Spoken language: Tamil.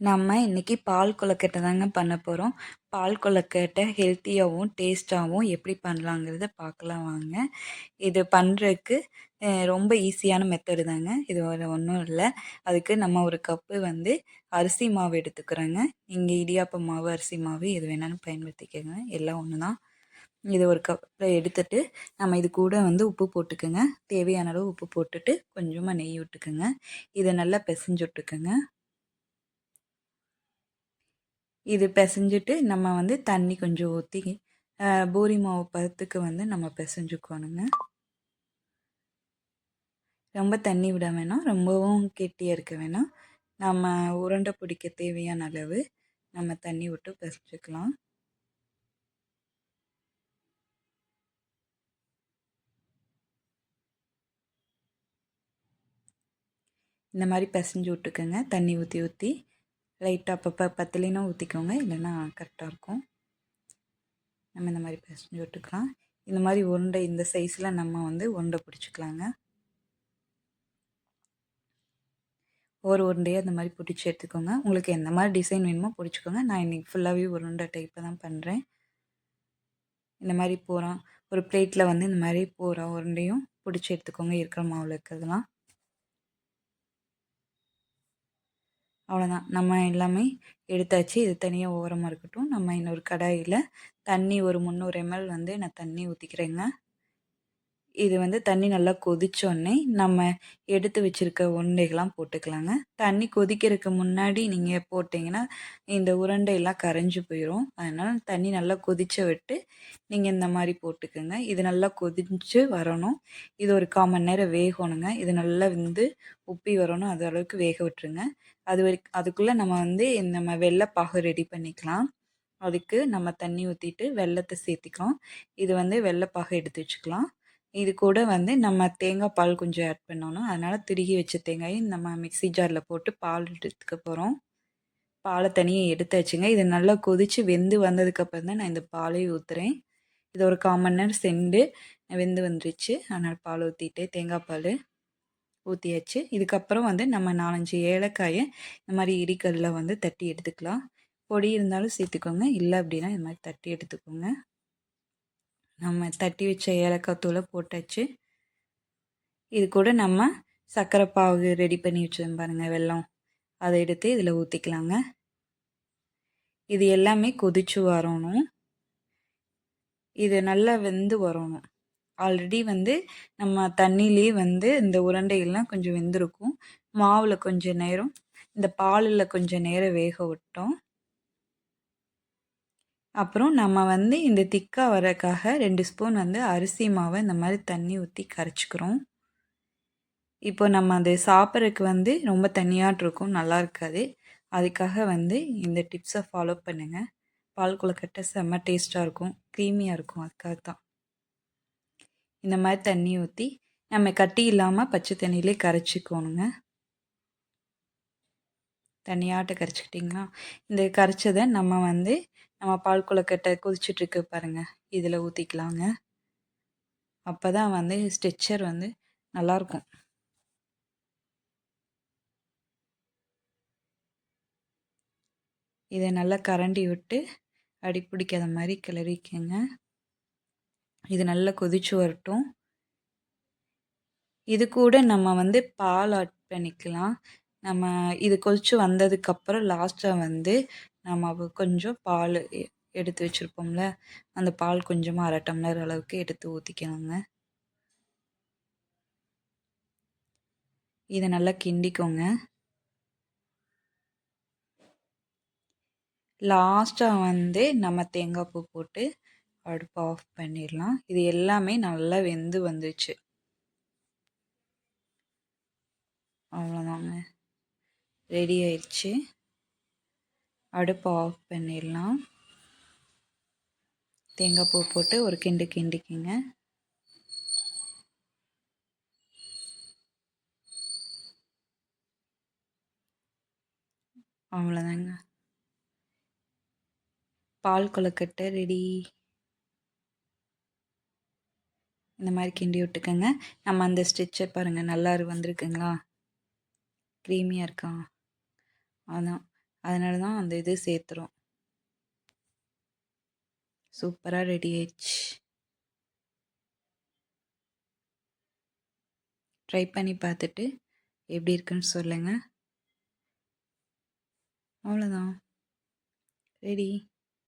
நம்ம இன்னைக்கு பால் கொழுக்கட்டை தாங்க பண்ண போகிறோம் பால் கொழுக்கட்டை ஹெல்த்தியாகவும் டேஸ்ட்டாகவும் எப்படி பண்ணலாங்கிறத பார்க்கலாம் வாங்க. இது பண்ணுறதுக்கு ரொம்ப ஈஸியான மெத்தடு தாங்க. இது வேறு ஒன்றும் இல்லை. அதுக்கு நம்ம ஒரு கப்பு வந்து அரிசி மாவு எடுத்துக்கிறோங்க. இங்கே இடியாப்ப மாவு அரிசி மாவு எது வேணாலும் பயன்படுத்திக்கோங்க. எல்லாம் ஒன்று தான் இது ஒரு கப்பில் எடுத்துட்டு நம்ம இது கூட வந்து உப்பு போட்டுக்கோங்க. தேவையான அளவு உப்பு போட்டுட்டு கொஞ்சமாக நெய் விட்டுக்குங்க. இதை நல்லா பிசைஞ்சு விட்டுக்குங்க. இது பிசைஞ்சிட்டு நம்ம வந்து தண்ணி கொஞ்சம் ஊற்றி பூரி மாவு பதத்துக்கு வந்து நம்ம பிசைஞ்சுக்கணுங்க. ரொம்ப தண்ணி விட வேணாம். ரொம்பவும் கெட்டியாக இருக்க வேணாம். நம்ம உருண்டை பிடிக்க தேவையான அளவு நம்ம தண்ணி விட்டு பிசைஞ்சுக்கலாம். இந்த மாதிரி பிசைஞ்சு விட்டுக்கோங்க. தண்ணி ஊற்றி ஊற்றி லைட்டாக அப்பப்போ பத்தலைன்னா ஊற்றிக்கோங்க இல்லைன்னா கரெக்டாக இருக்கும். நம்ம இந்த மாதிரி பிசைஞ்சு விட்டுக்கலாம். இந்த மாதிரி உருண்டை இந்த சைஸில் நம்ம வந்து உருண்டை பிடிச்சிக்கலாங்க. ஒரு உருண்டையாக இந்த மாதிரி பிடிச்சி எடுத்துக்கோங்க. உங்களுக்கு எந்த மாதிரி டிசைன் வேணுமோ பிடிச்சிக்கோங்க. நான் இன்றைக்கி ஃபுல்லாகவே உருண்டை டைப்பை தான் பண்ணுறேன் இந்த மாதிரி போகிறான் ஒரு பிளேட்டில் வந்து இந்த மாதிரி போகிறோம் உருண்டையும் பிடிச்சி எடுத்துக்கோங்க. இருக்கிற மாவில் இருக்கிறதுலாம் அவ்வளோதான் நம்ம எல்லாமே எடுத்தாச்சு. இது தனியாக ஓரமாக இருக்கட்டும். நம்ம இன்னொரு கடாயில் தண்ணி ஒரு முந்நூறு எம்எல் வந்து நான் தண்ணி ஊற்றிக்கிறேங்க இது வந்து தண்ணி நல்லா கொதிச்சோடனே நம்ம எடுத்து வச்சுருக்க உருண்டைகள்லாம் போட்டுக்கலாங்க. தண்ணி கொதிக்கிறதுக்கு முன்னாடி நீங்கள் போட்டிங்கன்னா இந்த உருண்டையெல்லாம் கரைஞ்சி போயிடும் அதனால் தண்ணி நல்லா கொதிச்ச விட்டு நீங்கள் இந்த மாதிரி போட்டுக்கோங்க. இது நல்லா கொதிச்சு வரணும். இது ஒரு காமன் நேரம் வேகணுங்க. இது நல்லா வந்து உப்பி வரணும். அது அளவுக்கு வேக விட்டுருங்க. அது வரை அதுக்குள்ளே நம்ம வந்து நம்ம வெள்ளைப்பாகு ரெடி பண்ணிக்கலாம். அதுக்கு நம்ம தண்ணி ஊற்றிட்டு வெள்ளத்தை சேர்த்திக்கலாம். இது வந்து வெள்ளைப்பாக எடுத்து வச்சுக்கலாம். இது கூட வந்து நம்ம தேங்காய் பால் கொஞ்சம் ஆட் பண்ணணும். அதனால் திருகி வச்ச தேங்காயை நம்ம மிக்சி ஜாரில் போட்டு பால் எடுத்துக்க போகிறோம் பாலை தனியாக எடுத்தாச்சுங்க. இது நல்லா கொதித்து வெந்து வந்ததுக்கப்புறம் தான் நான் இந்த பாலை ஊற்றுறேன் இது ஒரு காமன் நேரம் செண்டு வெந்து வந்துருச்சு. அதனால் பால் ஊற்றிட்டு தேங்காய் பால் ஊற்றியாச்சு இதுக்கப்புறம் வந்து நம்ம நாலஞ்சு ஏலக்காயை இந்த மாதிரி இடிக்கல்லில் வந்து தட்டி எடுத்துக்கலாம். பொடி இருந்தாலும் சேர்த்துக்கோங்க. இல்லை அப்படின்னா இந்த மாதிரி தட்டி எடுத்துக்கோங்க. நம்ம தட்டி வச்ச ஏலக்காய் தூளை போட்டாச்சு. இது கூட நம்ம சர்க்கரை பாகு ரெடி பண்ணி வச்சோம் பாருங்கள் வெல்லம். அதை எடுத்து இதில் ஊற்றிக்கலாங்க இது எல்லாமே கொதிச்சு வரணும். இது நல்லா வெந்து வரணும். ஆல்ரெடி வந்து நம்ம தண்ணியிலே வந்து இந்த உருண்டைகள்லாம் கொஞ்சம் வெந்திருக்கும். மாவில் கொஞ்சம் நேரம் இந்த பாலில் கொஞ்சம் நேரம் வேக விட்டோம். அப்புறம் நம்ம வந்து இந்த திக்காக வரக்காக ரெண்டு ஸ்பூன் வந்து அரிசி மாவை இந்த மாதிரி தண்ணி ஊற்றி கரைச்சிக்கிறோம். இப்போ நம்ம அது சாப்பிட்றதுக்கு வந்து ரொம்ப தண்ணியாட்டிருக்கும் நல்லா இருக்காது. அதுக்காக வந்து இந்த டிப்ஸை ஃபாலோ பண்ணுங்கள் பால் கொழுக்கட்டை செம்ம டேஸ்ட்டாக இருக்கும் க்ரீமியாக இருக்கும் அதுக்காக தான். இந்த மாதிரி தண்ணி ஊற்றி நம்ம கட்டி இல்லாமல் பச்சை தண்ணியிலே கரைச்சிக்கோணுங்க. தண்ணியாட்ட கரைச்சிக்கிட்டிங்களா? இந்த கரைச்சதை நம்ம வந்து நம்ம பால் கொழுக்கட்டை கொதிச்சுட்ருக்கு பாருங்கள் இதில் ஊற்றிக்கலாங்க அப்போ தான் வந்து ஸ்ட்ரெச்சர் வந்து நல்லாயிருக்கும் இதை நல்லா கரண்டி விட்டு அடி பிடிக்காத மாதிரி கிளறிக்கங்க. இது நல்லா கொதிச்சு வரட்டும். இது கூட நம்ம வந்து பால் ஆட் பண்ணிக்கலாம். நம்ம இது கொதிச்சு வந்ததுக்கப்புறம் லாஸ்ட்டாக வந்து நம்ம கொஞ்சம் பால் எடுத்து வச்சுருப்போம்ல. அந்த பால் கொஞ்சமாக அரை டம்ளர் அளவுக்கு எடுத்து ஊற்றிக்கணுங்க இதை நல்லா கிண்டிக்கோங்க. லாஸ்ட்டாக வந்து நம்ம தேங்காய் பூ போட்டு அடுப்பை ஆஃப் பண்ணிடலாம். இது எல்லாமே நல்லா வெந்து வந்துச்சு. அவ்வளோதாங்க ரெடி ஆயிடுச்சு. அடுப்பை ஆஃப் பண்ணிடலாம். தேங்காய் பூ போட்டு ஒரு கிண்டு கிண்டிக்குங்க. அவ்வளோதாங்க. பால் கொலக்கட்டை ரெடி இந்த மாதிரி கிண்டி விட்டுக்கோங்க. நம்ம அந்த ஸ்டிச்சை பாருங்கள் நல்லா வந்திருக்குங்களா? க்ரீமியாக இருக்கா? அதான். அதனால தான் அந்த இது சேர்த்துறோம். சூப்பராக ரெடி ஆயிடுச்சு. ட்ரை பண்ணி பார்த்துட்டு எப்படி இருக்குன்னு சொல்லுங்கள் அவ்வளோதான் ரெடி